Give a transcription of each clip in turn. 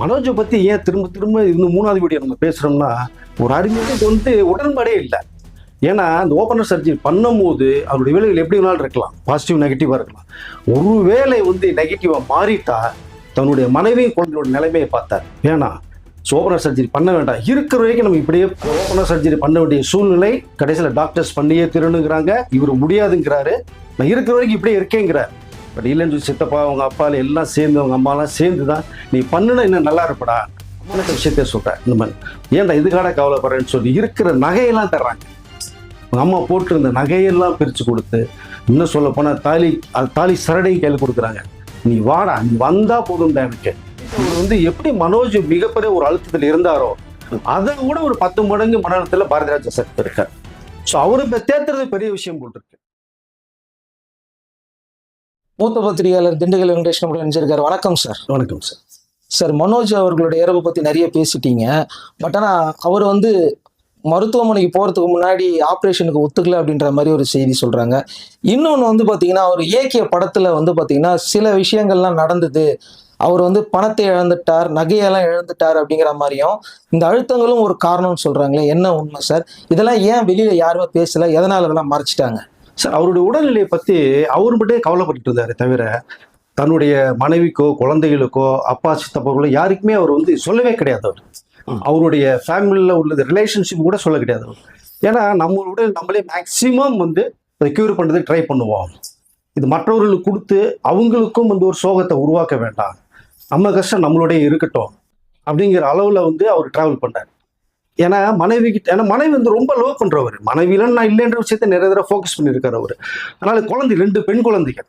மனோஜை பற்றி ஏன் திரும்ப திரும்ப இந்த மூணாவது வீடியோ நம்ம பேசுகிறோம்னா ஒரு அறிஞருக்கு வந்து உடன்பாடே இல்லை. ஏன்னா அந்த ஓப்பனர் சர்ஜரி பண்ணும்போது அவருடைய விலைகள் எப்படி வேணாலும் இருக்கலாம். பாசிட்டிவ் நெகட்டிவாக இருக்கலாம். ஒருவேளை வந்து நெகட்டிவாக மாறிட்டா தன்னுடைய மனைவியும் குழந்தையோட நிலைமையை பார்த்தார். வேணாம் ஸோ ஓப்பனர் சர்ஜரி பண்ண வேண்டாம். இருக்கிற வரைக்கும் நம்ம இப்படியே ஓப்பனர் சர்ஜரி பண்ண வேண்டிய சூழ்நிலை கடைசியில் டாக்டர்ஸ் பண்ணியே திருணுங்கிறாங்க. இவர் முடியாதுங்கிறாரு. நான் இருக்கிற வரைக்கும் இப்படியே இருக்கேங்கிறார். பட் இல்லைன்னு சொல்லி சித்தப்பா அவங்க அப்பால எல்லாம் சேர்ந்து அவங்க அம்மாலாம் சேர்ந்து தான் நீ பண்ணுனா இன்னும் நல்லா இருப்படா. அம்மாட்ட விஷயத்த சொல்கிறேன் இந்த மாதிரி. ஏன்டா இதுக்காக கவலைப்படுறேன்னு சொல்லி இருக்கிற நகையெல்லாம் தர்றாங்க. அவங்க அம்மா போட்டிருந்த நகையெல்லாம் பிரித்து கொடுத்து இன்னும் சொல்ல போனால் தாலி அது தாலி சரடையும் கையில் கொடுக்குறாங்க. நீ வாடா நீ வந்தா போதும்டா எனக்கு. இவர் வந்து எப்படி மனோஜ் மிகப்பெரிய ஒரு அழுத்தத்தில் இருந்தாரோ அதை விட ஒரு பத்து மடங்கு மனநலத்தில் பாரதிராஜா சக்தி இருக்கார். ஸோ அவரு இப்ப தேத்துறது பெரிய விஷயம் போட்டிருக்கு. மூத்த பத்திரிகையாளர் திண்டுக்கல் வெங்கடேஷ் நம்மளோட இணைஞ்சிருக்காரு. வணக்கம் சார். வணக்கம் சார். சார் மனோஜ் அவர்களுடைய இறப்பு பத்தி நிறைய பேசிட்டீங்க. பட் ஆனா அவர் வந்து மருத்துவமனைக்கு போறதுக்கு முன்னாடி ஆப்ரேஷனுக்கு ஒத்துக்கல அப்படின்ற மாதிரி ஒரு செய்தி சொல்றாங்க. இன்னொன்று வந்து பாத்தீங்கன்னா அவர் இயக்கிய படத்துல வந்து பாத்தீங்கன்னா சில விஷயங்கள்லாம் நடந்தது. அவர் வந்து பணத்தை இழந்துட்டார் நகையெல்லாம் இழந்துட்டார் அப்படிங்கிற மாதிரியும் இந்த அழுத்தங்களும் ஒரு காரணம்னு சொல்றாங்களே என்ன உண்மை சார்? இதெல்லாம் ஏன் வெளியில யாருமே பேசல? எதனால இதெல்லாம் மறைச்சிட்டாங்க? சார் அவருடைய உடல்நிலையை பற்றி அவர் மட்டும் கவலைப்பட்டு இருந்தாரே தவிர தன்னுடைய மனைவிக்கோ குழந்தைகளுக்கோ அப்பா சித்தப்பாக்களோ யாருக்குமே அவர் வந்து சொல்லவே கிடையாது அவர். அவருடைய ஃபேமிலியில் உள்ளது ரிலேஷன்ஷிப் கூட சொல்ல கிடையாது ஏன்னா நம்மளோட நம்மளே மேக்சிமம் வந்து அதை க்யூர் பண்ணுறதுக்கு ட்ரை பண்ணுவோம். இது மற்றவர்களுக்கு கொடுத்து அவங்களுக்கும் வந்து ஒரு சோகத்தை உருவாக்க வேண்டாம். நம்ம கஷ்டம் நம்மளுடைய இருக்கட்டும். அப்படிங்கிற அளவில் வந்து அவர் ட்ராவல் பண்ணார். ஏன்னா மனைவி கிட்ட ஏன்னா மனைவி வந்து ரொம்ப லோ பண்ணுறவர் மனைவியில நான் இல்லைன்ற விஷயத்த நிறைய தடவை ஃபோக்கஸ் பண்ணியிருக்காரு அவர். அதனால குழந்தை ரெண்டு பெண் குழந்தைகள்.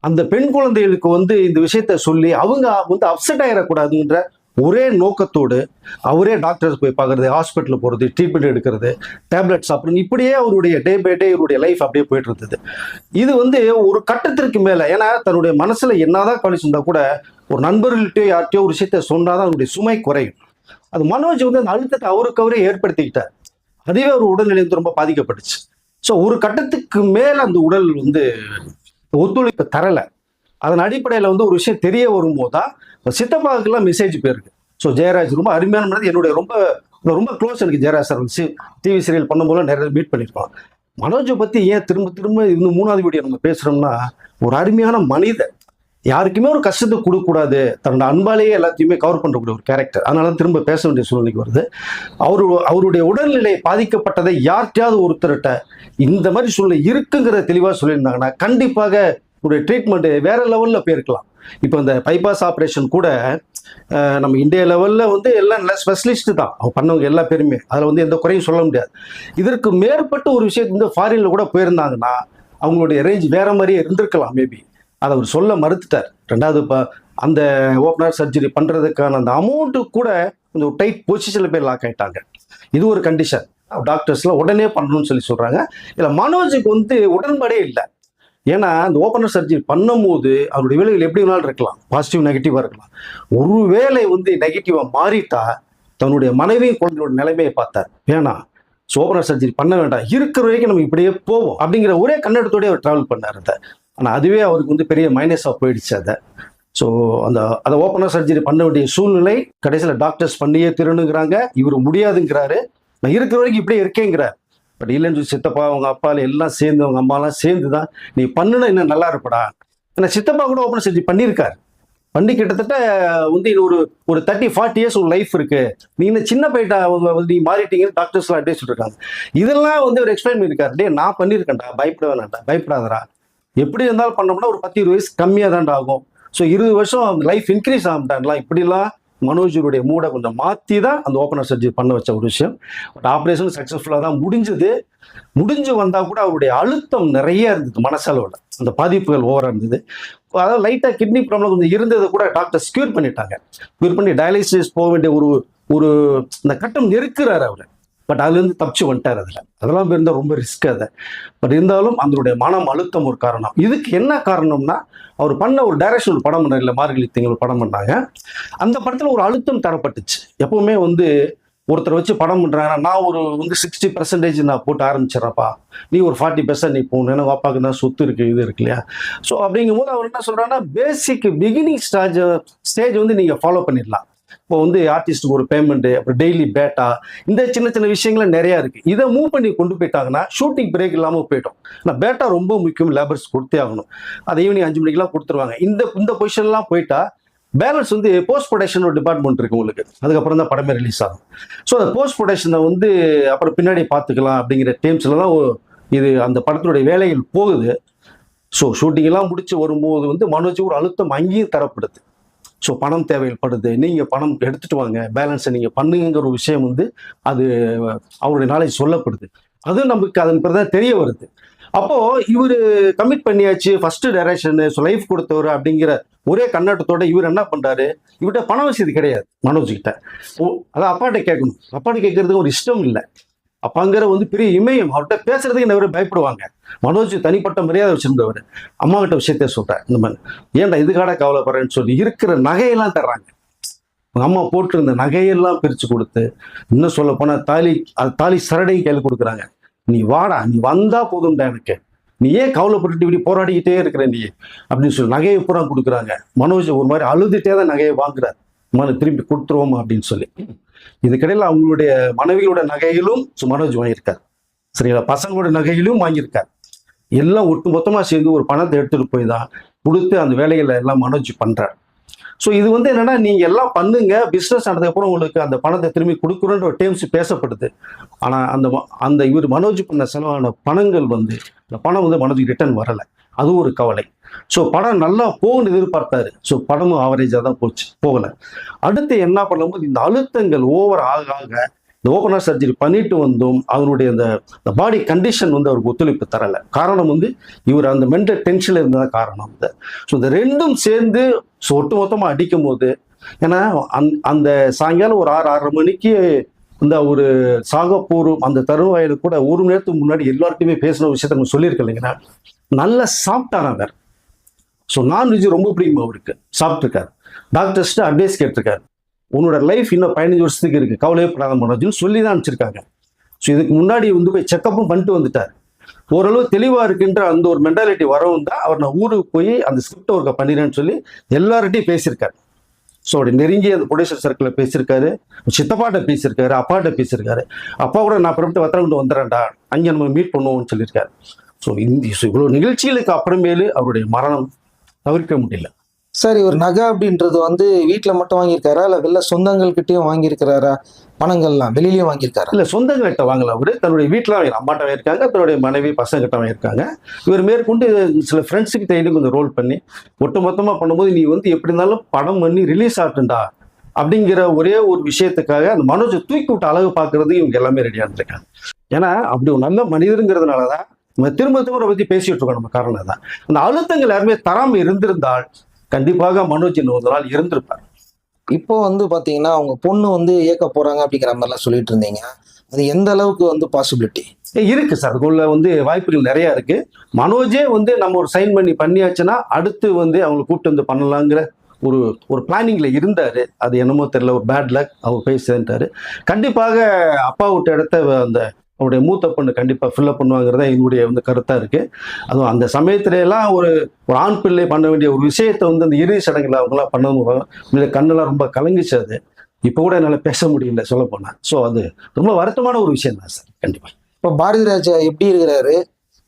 அந்த பெண் குழந்தைகளுக்கு வந்து இந்த விஷயத்த சொல்லி அவங்க வந்து அப்செட் ஆகிடக்கூடாதுன்ற ஒரே நோக்கத்தோடு அவரே டாக்டர்ஸ் போய் பார்க்கறது ஹாஸ்பிட்டல் போகிறது ட்ரீட்மெண்ட் எடுக்கிறது டேப்லெட் சாப்பிட்றது இப்படியே அவருடைய டே பை டே இவருடைய லைஃப் அப்படியே போயிட்டு இருந்தது. இது வந்து ஒரு கட்டத்திற்கு மேலே ஏன்னா தன்னுடைய மனசில் என்னதான் கவனிச்சு இருந்தா கூட ஒரு நண்பர்கள்ட்டையோ யார்கிட்டயோ ஒரு விஷயத்த சொன்னாதான் அவருடைய சுமை குறையும். அது மனோஜ் வந்து அந்த அழுத்தத்தை அவருக்கு அவரே ஏற்படுத்திக்கிட்டார். அதுவே ஒரு உடல்நிலை வந்து ரொம்ப பாதிக்கப்பட்டுச்சு. ஸோ ஒரு கட்டத்துக்கு மேல அந்த உடல் வந்து ஒத்துழைப்பு தரலை. அதன் அடிப்படையில் வந்து ஒரு விஷயம் தெரிய வரும்போது தான் சித்தப்பாவுக்கெல்லாம் மெசேஜ் போயிருக்கு. ஸோ ஜெயராஜ் ரொம்ப அருமையான என்னுடைய ரொம்ப ரொம்ப க்ளோஸ் எனக்கு ஜெயராஜ் சார் வந்து டிவி சீரியல் பண்ணும்போது நிறைய மீட் பண்ணியிருக்கோம் மனோஜை பற்றி ஏன் திரும்ப திரும்ப இந்த மூணாவது வீடியோ நம்ம பேசுகிறோம்னா ஒரு அருமையான மனிதர். யாருக்குமே ஒரு கஷ்டத்தை கொடுக்கக்கூடாது. தன்னோட அன்பாலேயே எல்லாத்தையுமே கவர் பண்ணக்கூடிய ஒரு கேரக்டர் அதனால திரும்ப பேச வேண்டிய சூழ்நிலைக்கு வருது. அவரு அவருடைய உடல்நிலை பாதிக்கப்பட்டதை யார்கிட்டயாவது ஒருத்தர்கிட்ட இந்த மாதிரி சூழ்நிலை இருக்குங்கிற தெளிவாக சொல்லியிருந்தாங்கன்னா கண்டிப்பாக ஒரு ட்ரீட்மெண்ட் வேற லெவலில் போயிருக்கலாம். இப்போ இந்த பைபாஸ் ஆப்ரேஷன் கூட நம்ம இந்தியா லெவலில் வந்து எல்லாம் நல்ல ஸ்பெஷலிஸ்ட் தான். அவங்க பண்ணவங்க எல்லா பேருமே. அதில் வந்து எந்த குறையும் சொல்ல முடியாது. இதற்கு மேற்பட்ட ஒரு விஷயத்து வந்து ஃபாரினில் கூட போயிருந்தாங்கன்னா அவங்களுடைய ரேஞ்ச் வேற மாதிரியே இருந்திருக்கலாம் மேபி அதை அவர் சொல்ல மறுத்துட்டார். ரெண்டாவது இப்போ அந்த ஓப்பனர் சர்ஜரி பண்ணுறதுக்கான அந்த அமௌண்ட்டு கூட கொஞ்சம் டைட் பொசிஷனில் போய் லாக் ஆகிட்டாங்க இது ஒரு கண்டிஷன் டாக்டர்ஸ்லாம் உடனே பண்ணணும்னு சொல்லி சொல்கிறாங்க இதில் மனோஜுக்கு வந்து உடன்பாடே இல்லை. ஏன்னா அந்த ஓப்பனர் சர்ஜரி பண்ணும்போது அவருடைய விலைகள் எப்படி வேணாலும் இருக்கலாம். பாசிட்டிவ் நெகட்டிவாக இருக்கலாம். ஒரு வேலை வந்து நெகட்டிவாக மாறிட்டா தன்னுடைய மனைவியும் குழந்தையோட நிலைமையை பார்த்தார். வேணாம் ஸோ ஓப்பனர் சர்ஜரி பண்ண வேண்டாம். இருக்கிற வரைக்கும் நம்ம இப்படியே போவோம். அப்படிங்கிற ஒரே கண்ணடத்தோடய அவர் ட்ராவல் பண்ணார் அந்த ஆனால் அதுவே அவருக்கு வந்து பெரிய மைனஸாக போயிடுச்சு அதை. ஸோ அந்த அதை ஓப்பனர் சர்ஜரி பண்ண வேண்டிய சூழ்நிலை கடைசியில் டாக்டர்ஸ் பண்ணியே திருணுங்கிறாங்க. இவர் முடியாதுங்கிறாரு. நான் இருக்கிற வரைக்கும் இப்படியே இருக்கேங்கிறார். பட் இல்லைன்னு சொல்லி சித்தப்பா அவங்க அப்பால எல்லாம் சேர்ந்து அவங்க அம்மாலாம் சேர்ந்து தான் நீ பண்ணுனா இன்னும் நல்லா இருப்படா? ஏன்னா சித்தப்பா கூட ஓப்பனர் சர்ஜரி பண்ணியிருக்காரு. பண்ணி கிட்டத்தட்ட வந்து ஒரு ஒரு தேர்ட்டி ஃபார்ட்டி இயர்ஸ் ஒரு லைஃப் இருக்கு. நீ இன்னும் சின்ன போயிட்டா அவங்க வந்து நீ மாறிட்டீங்கன்னு டாக்டர்ஸ்லாம் அட்வைஸ் சொல்லிருக்காங்க இதெல்லாம் வந்து அவர் எக்ஸ்பிளைன் பண்ணியிருக்காரு. டே நான் பண்ணியிருக்கேன்டா. பயப்பட வேணாம்டா. பயப்படாதடா. எப்படி இருந்தாலும் பண்ணோம்னா ஒரு பத்து இருபது வயசு கம்மியாக தான் ஆகும். ஸோ இருபது வருஷம் லைஃப் இன்க்ரீஸ் ஆகிட்டான்லாம் இப்படிலாம் மனோஜருடைய மூடை கொஞ்சம் மாற்றி தான் அந்த ஓப்பனர் சர்ஜரி பண்ண வச்ச ஒரு விஷயம். பட் ஆப்ரேஷன் சக்ஸஸ்ஃபுல்லாக தான் முடிஞ்சது. முடிஞ்சு வந்தால் கூட அவருடைய அழுத்தம் நிறைய இருந்தது மனசளவில். அந்த பாதிப்புகள் ஓவராக இருந்தது. அதாவது லைட்டாக கிட்னி ப்ராப்ளம் கொஞ்சம் இருந்ததை கூட டாக்டர் ஸ்க்யூர் பண்ணிட்டாங்க. க்யூர் பண்ணி டயாலிசிஸ் போக வேண்டிய ஒரு ஒரு இந்த கட்டம் நெருக்கிறார் அவர். பட் அதுலேருந்து தப்பிச்சு வந்துட்டார் அதில். அதெல்லாம் இருந்தால் ரொம்ப ரிஸ்க் அதை. பட் இருந்தாலும் அதனுடைய மனம் அழுத்தம் ஒரு காரணம். இதுக்கு என்ன காரணம்னா அவர் பண்ண ஒரு டைரக்ஷன் ஒரு படம் பண்ணார். இல்லை மார்கழி திங்கள் ஒரு படம் பண்ணாங்க. அந்த படத்தில் ஒரு அழுத்தம் தரப்பட்டுச்சு. எப்பவுமே வந்து ஒருத்தர் வச்சு படம் பண்ணுறாங்கன்னா நான் ஒரு வந்து சிக்ஸ்டி பர்சன்டேஜ் நான் போட்டு ஆரம்பிச்சிடறப்பா நீ ஒரு ஃபார்ட்டி பர்சன்ட் நீ போகணும். ஏன்னா வாப்பாக்கு தான் சொத்து இருக்குது இது இருக்கு இல்லையா? ஸோ அப்படிங்கும்போது அவர் என்ன சொல்கிறாங்கன்னா பேசிக் பிகினிங் ஸ்டாஜ் ஸ்டேஜ் வந்து நீங்கள் ஃபாலோ பண்ணிடலாம். இப்போ வந்து ஆர்டிஸ்ட்டுக்கு ஒரு பேமெண்ட்டு அப்புறம் டெய்லி பேட்டா இந்த சின்ன சின்ன விஷயங்கள் நிறையா இருக்குது இதை மூவ் பண்ணி கொண்டு போயிட்டாங்கன்னா ஷூட்டிங் பிரேக் இல்லாமல் போயிட்டோம் ஆனால் பேட்டா ரொம்ப முக்கியம் லேபர்ஸ் கொடுத்தே ஆகணும். அதை ஈவினிங் அஞ்சு மணிக்கெல்லாம் கொடுத்துருவாங்க. இந்த இந்த பொசிஷன்லாம் போயிட்டா பேலன்ஸ் வந்து போஸ்ட் ப்ரொடக்ஷன் ஒரு டிபார்ட்மெண்ட் இருக்கு உங்களுக்கு. அதுக்கப்புறம் தான் படமே ரிலீஸ் ஆகும். ஸோ அந்த போஸ்ட் ப்ரொடக்ஷனை வந்து அப்புறம் பின்னாடி பார்த்துக்கலாம் அப்படிங்கிற டீம்ஸில் தான் இது அந்த படத்தினுடைய வேலைகள் போகுது. ஸோ ஷூட்டிங்கெல்லாம் முடிச்சு வரும்போது வந்து மனோஜ் ஒரு அழுத்தம் அங்கேயும் தரப்படுது. ஸோ பணம் தேவைப்படுது. நீங்கள் பணம் எடுத்துகிட்டு வாங்க. பேலன்ஸை நீங்கள் பண்ணுங்கிற ஒரு விஷயம் வந்து அது அவருடைய நாலேஜ் சொல்லப்படுது. அது நமக்கு அதன் பிறகு தான் தெரிய வருது. அப்போது இவர் கமிட் பண்ணியாச்சு. ஃபஸ்ட்டு டைரக்ஷன் ஸோ லைஃப் கொடுத்தவர் அப்படிங்கிற ஒரே கண்ணாட்டத்தோட இவர் என்ன பண்ணுறாரு இவர்கிட்ட பண வசதி கிடையாது. மனோஜ் கிட்ட ஓ, அதான் அப்பாட்ட கேட்கணும். அப்பாட்ட கேட்கறதுக்கு ஒரு இஷ்டம் இல்லை. அப்பாங்கிற வந்து பெரிய இமயம். அவர்கிட்ட பேசுறதுக்கு நிறைய பயப்படுவாங்க. மனோஜ் தனிப்பட்ட மரியாதை வச்சிருந்தவர். அம்மா கிட்ட விஷயத்த சொல்றேன். இந்த மாதிரி. ஏன்டா இதுக்காட கவலைப்படுறேன்னு சொல்லி இருக்கிற நகையெல்லாம் தர்றாங்க. உங்க அம்மா போட்டிருந்த நகையெல்லாம் பிரிச்சு கொடுத்து இன்னும் சொல்ல போனா தாலி அது தாலி சரடையும் கையில் கொடுக்குறாங்க. நீ வாடா நீ வந்தா போதும்டா எனக்கு. நீ ஏன் கவலைப்பட்டுட்டு இப்படி போராடிக்கிட்டே இருக்கிற நீ? அப்படின்னு சொல்லி நகையை பூரா கொடுக்குறாங்க. மனோஜ் ஒரு மாதிரி அழுதுட்டே தான் நகையை வாங்குறாரு. மன திரும்பி கொடுத்துருவோம் அப்படின்னு சொல்லி. இதுக்கிடையில் அவங்களுடைய மனைவியோட நகையிலும் மனோஜ் வாங்கியிருக்காரு. சரிங்களா? பசங்களோட நகையிலும் வாங்கியிருக்காரு. எல்லாம் ஒட்டு மொத்தமாக சேர்ந்து ஒரு பணத்தை எடுத்துகிட்டு போய் தான் கொடுத்து அந்த வேலைகளை எல்லாம் மனோஜ் பண்ணுறார் ஸோ இது வந்து என்னன்னா நீங்கள் எல்லாம் பண்ணுங்க பிஸ்னஸ் நடந்ததுக்கப்புறம் உங்களுக்கு அந்த பணத்தை திரும்பி கொடுக்குறோன்ற ஒரு டேர்ம்ஸ் பேசப்படுது. ஆனால் அந்த அந்த இவர் மனோஜ் பண்ண செலவான பணங்கள் வந்து இந்த பணம் வந்து மனோஜுக்கு ரிட்டர்ன் வரலை. அது ஒரு கவலை. ஸோ படம் நல்லா போகணும்னு எதிர்பார்த்தாரு. ஸோ படமும் ஆவரேஜாக தான் போச்சு போகலை. அடுத்து என்ன பண்ணும்போது இந்த அழுத்தங்கள் ஓவர் ஆக ஆக இந்த ஓப்பனர் சர்ஜரி பண்ணிட்டு வந்தும் அவனுடைய அந்த பாடி கண்டிஷன் வந்து அவருக்கு ஒத்துழைப்பு தரலை. காரணம் வந்து இவர் அந்த மென்டல் டென்ஷனில் இருந்ததான் காரணம் இந்த ஸோ இந்த ரெண்டும் சேர்ந்து ஸோ ஒட்டு மொத்தமாக அடிக்கும் போது ஏன்னா அந் அந்த சாயங்காலம் ஒரு ஆறு ஆறரை மணிக்கு இந்த ஒரு சாகப்பூர் அந்த தருவாயில கூட ஒரு மணி நேரத்துக்கு முன்னாடி எல்லார்ட்டையுமே பேசின விஷயத்த நம்ம சொல்லியிருக்கேன் இல்லைங்களா? நல்லா சாப்பிட்டாங்க அவர் ஸோ நான்வெஜ் ரொம்ப பிடிக்கும் அவருக்கு. சாப்பிட்ருக்காரு டாக்டர்ஸ்ட்டு அட்வைஸ் கேட்டிருக்காரு. உன்னோட லைஃப் இன்னும் பதினஞ்சு வருஷத்துக்கு இருக்குது கவலையப்படாத மனோஜ்னு சொல்லி தான் அனுப்பிச்சிருக்காங்க. ஸோ இதுக்கு முன்னாடி வந்து போய் செக்கப்பும் பண்ணிட்டு வந்துட்டார். ஓரளவு தெளிவாக இருக்குன்ற அந்த ஒரு மென்டாலிட்டி வரவும் தான் அவர் நான் ஊருக்கு போய் அந்த ஸ்கிரிப்ட் ஒர்க்கை பண்ணிடுறேன்னு சொல்லி எல்லார்ட்டையும் பேசியிருக்காரு. ஸோ அப்படி நெருங்கி அந்த சர்க்கிளில் பேசியிருக்காரு சித்தப்பாட்ட பேசியிருக்காரு அப்பாட்ட பேசியிருக்காரு. அப்பா கூட நான் பிறப்பிட்டு வத்தரங்கிட்டு வந்துடுறேன்டா அங்கே நம்ம மீட் பண்ணுவோம்னு சொல்லியிருக்காரு. ஸோ இந்த இவ்வளோ நிகழ்ச்சிகளுக்கு அப்புறமேலு அவருடைய மரணம் தவிர்க்க முடியல. சார் இவர் நகை அப்படின்றது வந்து வீட்டில் மட்டும் வாங்கியிருக்காரா? இல்லை வெளில சொந்தங்கள்கிட்டயும் வாங்கியிருக்கிறாரா? பணங்கள்லாம் வெளியிலயும் வாங்கியிருக்காரா? இல்லை சொந்தங்கள்கிட்ட வாங்கல அவரு. தன்னுடைய வீட்டில் அவங்க அம்மாட்ட வாங்கியிருக்காங்க தன்னுடைய மனைவி பசங்கிட்ட வாங்கியிருக்காங்க. இவர் மேற்கொண்டு சில ஃப்ரெண்ட்ஸுக்கு தைரியம் கொஞ்சம் ரோல் பண்ணி ஒட்டு மொத்தமாக பண்ணும்போது நீ வந்து எப்படி இருந்தாலும் படம் பண்ணி ரிலீஸ் ஆகட்டும்டா அப்படிங்கிற ஒரே ஒரு விஷயத்துக்காக அந்த மனோஜை தூக்கி விட்டு அழகு பார்க்கறது இவங்க எல்லாமே ரெடியாக இருந்திருக்காங்க. ஏன்னா அப்படி ஒரு நல்ல மனிதருங்கிறதுனால தான் நம்ம திரும்ப திரும்ப பற்றி பேசிகிட்டு பேசிட்டு இருக்கோம். நம்ம காரணம் தான் அந்த அழுத்தங்கள் யாருமே தராமல் இருந்திருந்தால் கண்டிப்பாக மனோஜ் ஒரு நாள் இருந்திருப்பார். இப்போ வந்து பாத்தீங்கன்னா அவங்க பொண்ணு வந்து இயக்க போறாங்க அப்படிங்கிற மாதிரிலாம் சொல்லிட்டு இருந்தீங்க. அது எந்த அளவுக்கு வந்து பாசிபிலிட்டி இருக்கு சார். அதுக்குள்ள வந்து வாய்ப்புகள் நிறைய இருக்கு. மனோஜே வந்து நம்ம ஒரு சைன் பண்ணி பண்ணியாச்சுன்னா அடுத்து வந்து அவங்களை கூப்பிட்டு வந்து பண்ணலாங்கிற ஒரு ஒரு பிளானிங்ல இருந்தாரு. அது என்னமோ தெரியல ஒரு பேட் லக் அவர் போய் சேர்ந்துட்டாரு கண்டிப்பாக அப்பா விட்ட இடத்த அந்த அவருடைய மூத்த பொண்ணு கண்டிப்பாக ஃபில்லப் பண்ணுவாங்கிறத என்னுடைய வந்து கருத்தாக இருக்குது அதுவும் அந்த சமயத்துலலாம் ஒரு ஒரு ஆண் பிள்ளை பண்ண வேண்டிய ஒரு விஷயத்தை வந்து அந்த இறுதி சடங்குல அவங்களாம் பண்ணது கண்ணெல்லாம் ரொம்ப கலங்கிச்சு அது. இப்போ கூட என்னால் பேச முடியல சொல்ல ஸோ அது ரொம்ப வருத்தமான ஒரு விஷயம் தான் சார் கண்டிப்பாக இப்போ பாரதி ராஜா எப்படி இருக்கிறாரு?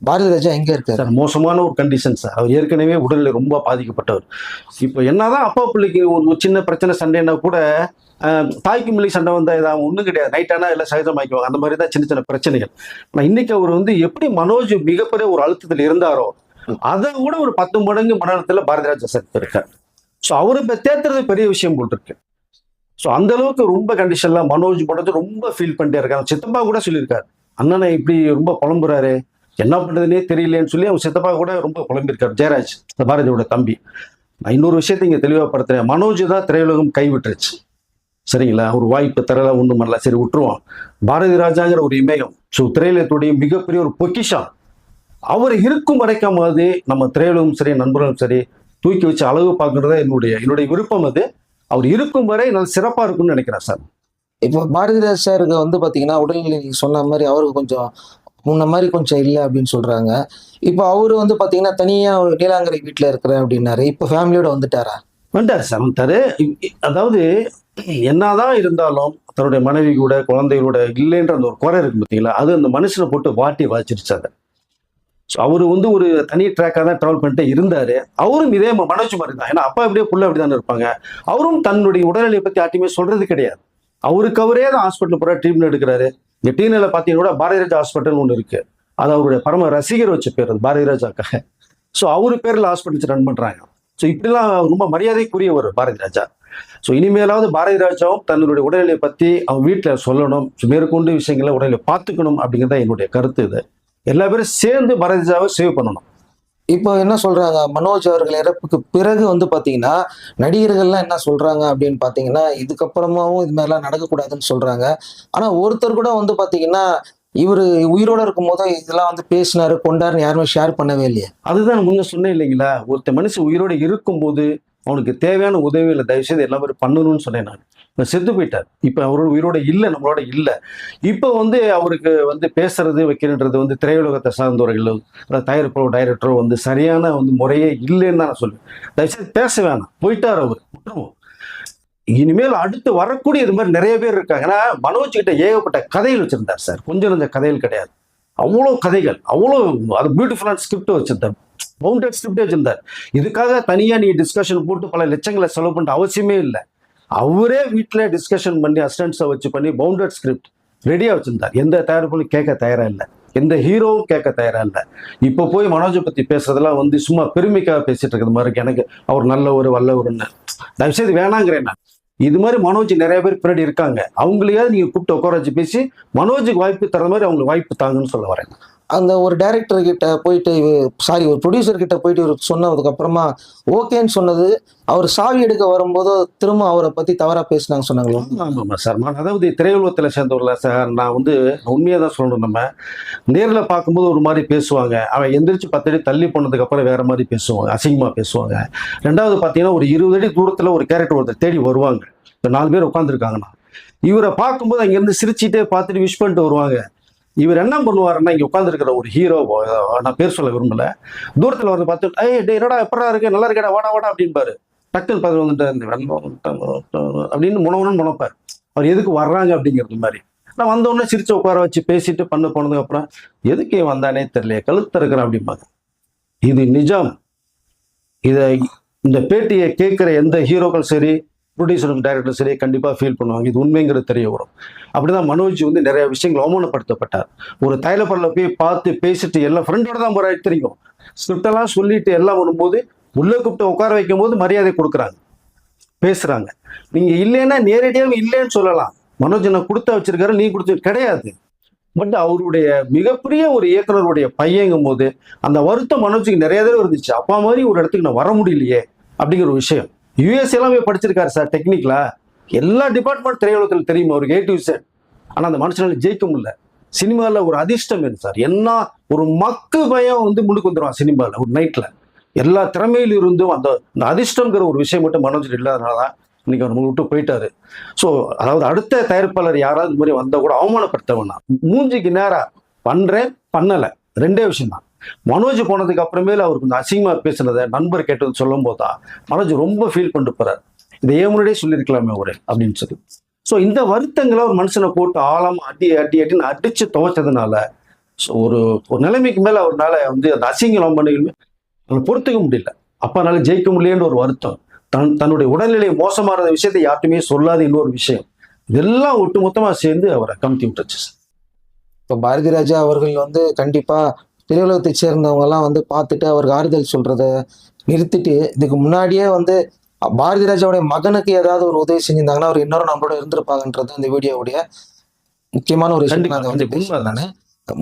பாரதிராஜா எங்கே எங்க இருக்காரு? சார் மோசமான ஒரு கண்டிஷன் சார். அவர் ஏற்கனவே உடலில் ரொம்ப பாதிக்கப்பட்டவர். இப்போ என்னதான் அப்பா பிள்ளைக்கு ஒரு சின்ன பிரச்சனை சண்டைன்னா கூட தாய்க்கு மில்லி சண்டை வந்தால் இதாக ஒன்றும் கிடையாது. நைட்டானா இல்லை எல்லாம் சகஜமாக்குவாங்க அந்த மாதிரி தான் சின்ன சின்ன பிரச்சனைகள். ஆனால் இன்னைக்கு அவர் வந்து எப்படி மனோஜ் மிகப்பெரிய ஒரு அழுத்தத்தில் இருந்தாரோ அதை விட ஒரு பத்து மடங்கு மனநலத்தில் பாரதிராஜா சார் இருக்கார். ஸோ அவர் இப்போ தேர்த்துறது பெரிய விஷயம் போட்டிருக்கு ஸோ அந்த அளவுக்கு ரொம்ப கண்டிஷன்லாம் மனோஜ் மனோஜ் ரொம்ப ஃபீல் பண்ணிட்டே இருக்காரு. சித்தப்பா கூட சொல்லியிருக்காரு. அண்ணனை இப்படி ரொம்ப புலம்புறாரு. என்ன பண்ணுறதுனே தெரியலேன்னு சொல்லி அவங்க சித்தப்பா கூட ரொம்ப புலம்பியிருக்காரு. ஜெயராஜ் இந்த பாரதியோட தம்பி. நான் இன்னொரு விஷயத்தை இங்கே தெளிவாகப்படுத்துகிறேன் மனோஜ் தான் திரையுலகம் கைவிட்டுருச்சு. சரிங்களா? ஒரு வாய்ப்பு தரல ஒன்றும் பண்ணல. சரி விட்டுருவான் பாரதி ராஜாங்கிற ஒரு இமயம். ஸோ திரையுலகத்துடைய மிகப்பெரிய ஒரு பொக்கிஷம். அவர் இருக்கும் வரைக்குமாவது நம்ம திரையுலகம் சரி நண்பர்களும் சரி தூக்கி வச்சு அளவு பார்க்கறத என்னுடைய என்னுடைய விருப்பம் அது. அவர் இருக்கும் வரை நல்ல சிறப்பாக இருக்கும்னு நினைக்கிறேன் சார். இப்போ பாரதிராஜ் சாருக்கு வந்து பார்த்தீங்கன்னா உடல்நிலை சொன்ன மாதிரி அவருக்கு கொஞ்சம் முன்ன மாதிரி கொஞ்சம் இல்லை அப்படின்னு சொல்கிறாங்க இப்போ அவர் வந்து பார்த்தீங்கன்னா தனியாக ஒரு நீலாங்கரை வீட்டில் இருக்கிறேன் அப்படின்னாரு. இப்போ ஃபேமிலியோட வந்துட்டாரா? வந்துட்டார் சார் வந்துட்டாரு. அதாவது என்னதான் இருந்தாலும் தன்னுடைய மனைவி கூட குழந்தைகளோட இல்லைன்ற அந்த ஒரு குறை இருக்கு பார்த்தீங்களா அது அந்த மனுஷனை போட்டு வாட்டி வாச்சிருச்சு அதை. ஸோ அவர் வந்து ஒரு தனி ட்ராக்காக தான் ட்ராவல் பண்ணிட்டு இருந்தார். அவரும் இதே மனோஜ் மாதிரி தான். ஏன்னா அப்பா எப்படியோ புள்ள அப்படி தானே இருப்பாங்க. அவரும் தன்னுடைய உடல்நிலையை பற்றி யார்ட்டையுமே சொல்கிறது கிடையாது. அவருக்கு அவரே தான் ஹாஸ்பிட்டல் போகிற ட்ரீட்மெண்ட் எடுக்கிறாரு. இங்கே டீனில் பார்த்தீங்கன்னா கூட பாரதிராஜா ஹாஸ்பிட்டல் ஒன்று இருக்கு. அது அவருடைய பரம ரசிகர் வச்ச பேர் அது பாரதிராஜாக்காக ஸோ அவர் பேரில் ஹாஸ்பிட்டல்ஸ் ரன் பண்ணுறாங்க ஸோ இப்படிலாம் ரொம்ப மரியாதைக்குரியவர் பாரதி ராஜா ஸோ இனிமேலாவது பாரதி ராஜாவும் தன்னுடைய உடல்நிலையை பற்றி அவன் வீட்டில் சொல்லணும். மேற்கொண்டு விஷயங்களை உடல்நிலை பார்த்துக்கணும் அப்படிங்கிறது தான் என்னுடைய கருத்து இது. எல்லா பேரும் சேர்ந்து பாரதி ராஜாவை சேவ் பண்ணணும். இப்போ என்ன சொல்றாங்க? மனோஜ் அவர்கள் இறப்புக்கு பிறகு வந்து பாத்தீங்கன்னா நடிகர்கள்லாம் என்ன சொல்றாங்க அப்படின்னு பாத்தீங்கன்னா இதுக்கப்புறமாவும் இது மாதிரிலாம் நடக்கக்கூடாதுன்னு சொல்றாங்க. ஆனா ஒருத்தர் கூட வந்து பாத்தீங்கன்னா இவரு உயிரோட இருக்கும் போதும் இதெல்லாம் வந்து பேசினாரு கொண்டாருன்னு யாருமே ஷேர் பண்ணவே இல்லையே. அதுதான் முன்ன சொன்னேன் இல்லைங்களா? ஒருத்த மனுஷன் உயிரோடு இருக்கும்போது அவனுக்கு தேவையான உதவிகளை தயவுசெய்து எல்லா பேரும் பண்ணணும்னு சொன்னேன் நான். இப்ப செத்து போயிட்டார். இப்போ அவரோட உயிரோட இல்லை நம்மளோட இல்லை. இப்போ வந்து அவருக்கு வந்து பேசுறது வைக்கிறன்றது வந்து திரையுலகத்தை சார்ந்தவர்களோ தயாரிப்போ டைரக்டரோ வந்து சரியான வந்து முறையே இல்லைன்னு தான் நான் சொல்லுவேன். தயவுசெய்து பேச வேணாம். போயிட்டார் அவர். விட்டுருவோம். இனிமேல் அடுத்து வரக்கூடிய இது மாதிரி நிறைய பேர் இருக்காங்க. ஏன்னா மனோஜ் கிட்ட ஏகப்பட்ட கதைகள் வச்சுருந்தார் சார். கொஞ்சம் கொஞ்சம் கதைகள் கிடையாது. அவ்வளோ கதைகள். அவ்வளோ அது பியூட்டிஃபுல்லான ஸ்கிரிப்ட் வச்சிருந்தார். பவுண்டட் ஸ்கிரிப்டே வச்சிருந்தார் இதுக்காக தனியா நீ டிஸ்கஷன் போட்டு பல லட்சங்களை செலவு பண்ண அவசியமே இல்லை. அவரே வீட்டில் டிஸ்கஷன் பண்ணி அசிஸ்டன்ஸை வச்சு பண்ணி பவுண்டட் ஸ்கிரிப்ட் ரெடியாக வச்சுருந்தார். எந்த தயாரிப்பும் கேட்க தயாரா இல்லை. எந்த ஹீரோவும் கேட்க தயாரா இல்லை. இப்போ போய் மனோஜை பத்தி பேசுறதெல்லாம் வந்து சும்மா பெருமைக்காக பேசிட்டு இருக்கிற மாதிரி இருக்கு. எனக்கு அவர் நல்லவர் வல்லவர்னு. தயவுசெய்து வேணாங்கிறேன் நான். இது மாதிரி மனோஜ் நிறைய பேர் பின்னாடி இருக்காங்க. அவங்களையாவது நீங்க கூப்பிட்டு உட்கார வச்சு பேசி மனோஜுக்கு வாய்ப்பு தர மாதிரி அவங்களுக்கு வாய்ப்பு தாங்கன்னு சொல்ல வரேன். அந்த ஒரு டைரக்டர் கிட்ட போயிட்டு சாரி ஒரு ப்ரொடியூசர் கிட்ட போயிட்டு இவர் சொன்னதுக்கு அப்புறமா ஓகேன்னு சொன்னது. அவர் சாவி எடுக்க வரும்போது திரும்ப அவரை பத்தி தவறா பேசினாங்க சொன்னாங்களோ. ஆமாம் சார் நான் அதாவது திரையுலகத்தில் சேர்ந்தவர்கள சார் நான் வந்து உண்மையாக தான் சொல்லணும் நம்ம. நேரில் பார்க்கும்போது ஒரு மாதிரி பேசுவாங்க. அவன் எந்திரிச்சு பத்து அடி தள்ளி போனதுக்கு அப்புறம் வேற மாதிரி பேசுவாங்க அசிங்கமாக பேசுவாங்க. ரெண்டாவது பார்த்தீங்கன்னா ஒரு இருபது அடி தூரத்தில் ஒரு கேரக்டர் ஒருத்தர் தேடி வருவாங்க. இப்போ நாலு பேர் உட்காந்துருக்காங்கண்ணா இவரை பார்க்கும்போது அங்கேருந்து சிரிச்சிட்டே பார்த்துட்டு விஷ் பண்ணிட்டு வருவாங்க. இவர் என்ன பண்ணுவாருன்னா இங்கே உட்காந்துருக்கிற ஒரு ஹீரோ நான் பேர் சொல்ல விரும்பல. தூரத்தில் வந்து பார்த்து ஏய் டே என்னடா எப்படா இருக்கு? நல்லா இருக்கடா வாடா வாடா அப்படின்பாரு டக்குன்னு பார்த்து வந்துட்டு இந்த அப்படின்னு முனவனு முனப்பார். அவர் எதுக்கு வர்றாங்க அப்படிங்கிறது மாதிரி. நான் வந்தோடனே சிரிச்சு உட்கார வச்சு பேசிட்டு பண்ண போனதுக்கு அப்புறம் எதுக்கு வந்தானே தெரியல கழுத்து இருக்கிறேன் அப்படிம்பாங்க. இது நிஜம். இதை இந்த பேட்டியை கேட்குற எந்த ஹீரோக்கள் சரி ப்ரொடியூசரும் டைரக்டரும் சரி கண்டிப்பாக ஃபீல் பண்ணுவாங்க. இது உண்மைங்கிறது தெரிய வரும். அப்படிதான் மனோஜ் வந்து நிறைய விஷயங்கள் அவமானப்படுத்தப்பட்டார். ஒரு தைலப்பரில் போய் பார்த்து பேசிட்டு எல்லாம் ஃப்ரெண்டோட தான் போகிற தெரியும். ஸ்கிரிப்டெல்லாம் சொல்லிட்டு எல்லாம் வரும்போது உள்ளே கூப்பிட்டு உட்கார வைக்கும் போது மரியாதை கொடுக்குறாங்க. பேசுகிறாங்க நீங்கள் இல்லைன்னா நேரடியாக இல்லைன்னு சொல்லலாம். மனோஜ் நான் கொடுத்த வச்சிருக்காரு நீ கொடுத்து கிடையாது. பட் அவருடைய மிகப்பெரிய ஒரு இயக்குனருடைய பையங்கும் போது அந்த வருத்தம் மனோஜுக்கு நிறைய தடவை இருந்துச்சு. அப்பா மாதிரி ஒரு இடத்துக்கு நான் வர முடியலையே அப்படிங்கிற ஒரு விஷயம். யூஎஸ் எல்லாம் போய் படிச்சிருக்காரு சார் டெக்னிக்கலா எல்லா டிபார்ட்மெண்ட் திரையுலகத்தில் தெரியும் அவருக்கு ஏ டு சார் ஆனால் அந்த மனுஷனால ஜெயிக்க முடியல. சினிமாவில் ஒரு அதிர்ஷ்டம் வேணும் சார். என்ன ஒரு மக்கு பயம் வந்து முன்னுக்கு வந்துடுவான் சினிமாவில் ஒரு நைட்டில் எல்லா திறமையில் இருந்தும் அந்த அந்த அதிர்ஷ்டங்கிற ஒரு விஷயம் மட்டும் மனோஜர் இல்லாதனால தான் இன்னைக்கு அவர் விட்டு போயிட்டாரு. ஸோ அதாவது அடுத்த தயாரிப்பாளர் யாராவது இந்த மாதிரி வந்தால் கூட அவமானப்படுத்த வேணாம் மூஞ்சிக்கு நேராக பண்ணுறேன் பண்ணலை. ரெண்டே விஷயம் தான் மனோஜ் போனதுக்கு அப்புறமேல அவருக்கு இந்த அசிங்கமா பேசுனதை நண்பர் கேட்டது சொல்லும் போதா மனோஜ் ரொம்ப ஃபீல் பண்ணிட்டு போறாரு. இதை ஏன் முன்னாடியே சொல்லியிருக்கலாமே ஒரு அப்படின்னு சொல்லி. ஸோ இந்த வருத்தங்களை ஒரு மனுஷனை போட்டு ஆழமா அடி அடி அடின்னு அடிச்சு துவைச்சதுனால ஸோ ஒரு ஒரு நிலைமைக்கு மேல அவர்னால வந்து அந்த அசிங்கம் பண்ணிக்கணுமே அவனை பொறுத்துக்க முடியல. அப்பனால ஜெயிக்க முடியலன்ற ஒரு வருத்தம். தன் தன்னுடைய உடல்நிலை மோசமான விஷயத்தை யார்ட்டுமே சொல்லாத இன்னொரு விஷயம். இதெல்லாம் ஒட்டுமொத்தமா சேர்ந்து அவரை கமிட்டி விட்டுச்சு சார். இப்போ பாரதி ராஜா அவர்கள் வந்து கண்டிப்பா திரையுலகத்தை சேர்ந்தவங்க எல்லாம் வந்து பார்த்துட்டு அவருக்கு ஆறுதல் சொல்றத நிறுத்திட்டு இதுக்கு முன்னாடியே வந்து பாரதி ராஜாவுடைய மகனுக்கு ஏதாவது ஒரு உதவி செஞ்சிருந்தாங்கன்னா அவர் இன்னொரு நம்மளோட இருந்திருப்பாங்கன்றது அந்த வீடியோவுடைய முக்கியமான ஒரு விஷயம். அதை வந்து நானு.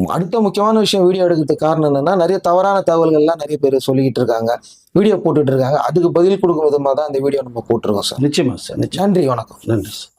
அடுத்த முக்கியமான விஷயம் வீடியோ எடுக்கிறதுக்கு காரணம் என்னன்னா நிறைய தவறான தகவல்கள்லாம் நிறைய பேர் சொல்லிக்கிட்டு இருக்காங்க. வீடியோ போட்டுட்டு இருக்காங்க. அதுக்கு பதில் கொடுக்கும் விதமாக தான் இந்த வீடியோ நம்ம போட்டிருக்கோம் சார். நிச்சயமா சார். நன்றி வணக்கம். நன்றி சார்.